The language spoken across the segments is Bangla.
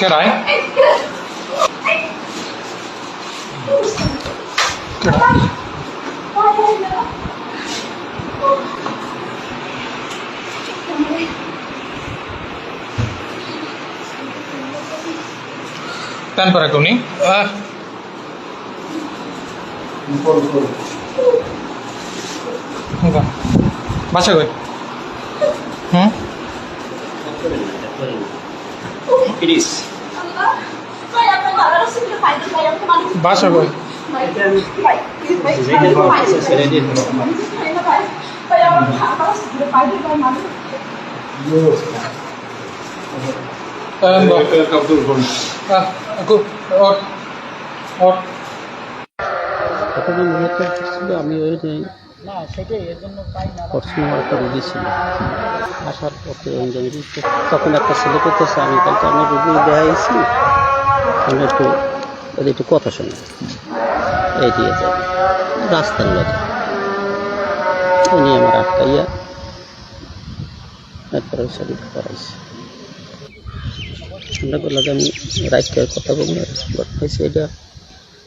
কেডাই কেডা Tan para kuning. Ah, enggak. Baca gue. Hmm? মনে করছিল আমি ওই পশ্চিমবঙ্গ একটা রুগী ছিল। আসার পথে তখন একটা ছেলে করতেছে, আমি কালকে আমি রুগী দেখাইছি, আমি একটু ওদের একটু কথা শুনি। এই দিয়ে যাই। রাস্তার লোকে উনি আমার আটকাইয়া তারপরে শরীর করাইছে। আমরা বললাম আমি রাইটকে কথা বলব এটা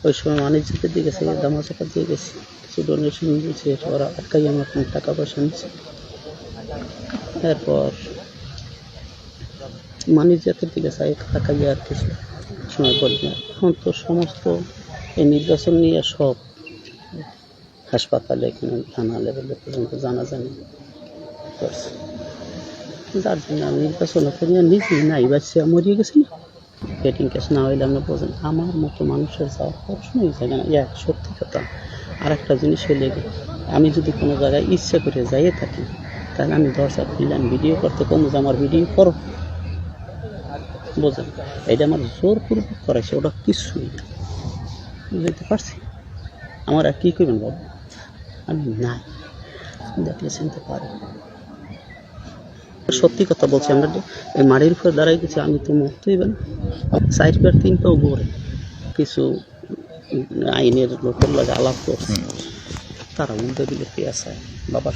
ওই সময় বাণিজ্যের দিকে থেকে দামা চাপা দিয়ে গেছি। কিছু ডোনেশন দিয়েছে, ওরা আটকাই আমার টাকা পয়সা নিচ্ছে এরপর বাণিজ্যের দিকে চাই টাকাই আর কিছু সময় বলি না। এখন তো সমস্ত এই নির্বাচন নিয়ে সব হাসপাতালে এখানে থানা লেভেলে পর্যন্ত জানাজানি করছে। যার জন্য আমি নির্বাচন করিয়া নিজেই নাই বাচ্চা মরিয়ে গেছি না। পেটিং কেস না হইলে আমরা বোঝেন আমার মতো মানুষের যাওয়ার প্রশ্নই থাকে না। এক সত্যি কথা। আর একটা জিনিস হইলে আমি যদি কোনো জায়গায় ইচ্ছা করে যাইয়ে থাকি, তাহলে আমি দরজা খুললাম ভিডিও করতে কম যে আমার ভিডিও করো। বোঝেন এটা আমার জোরপূর্বক করাইছে, ওটা কিছুই না। বুঝতে পারছি? আমার আর কী করবেন বাবু? আমি নাই। দেখলে চিনতে পারি সত্যি কথা বলছি, আমরা এই মাড়ির উপরে দাঁড়াই গেছি, আমি তো মরতেই না। সাইড পেয়ার তিনটাও গড়ে কিছু আইনের লোকের লাগে আলাপ করছে। তারা উল্টে দিলে পেঁয়াজ বাবা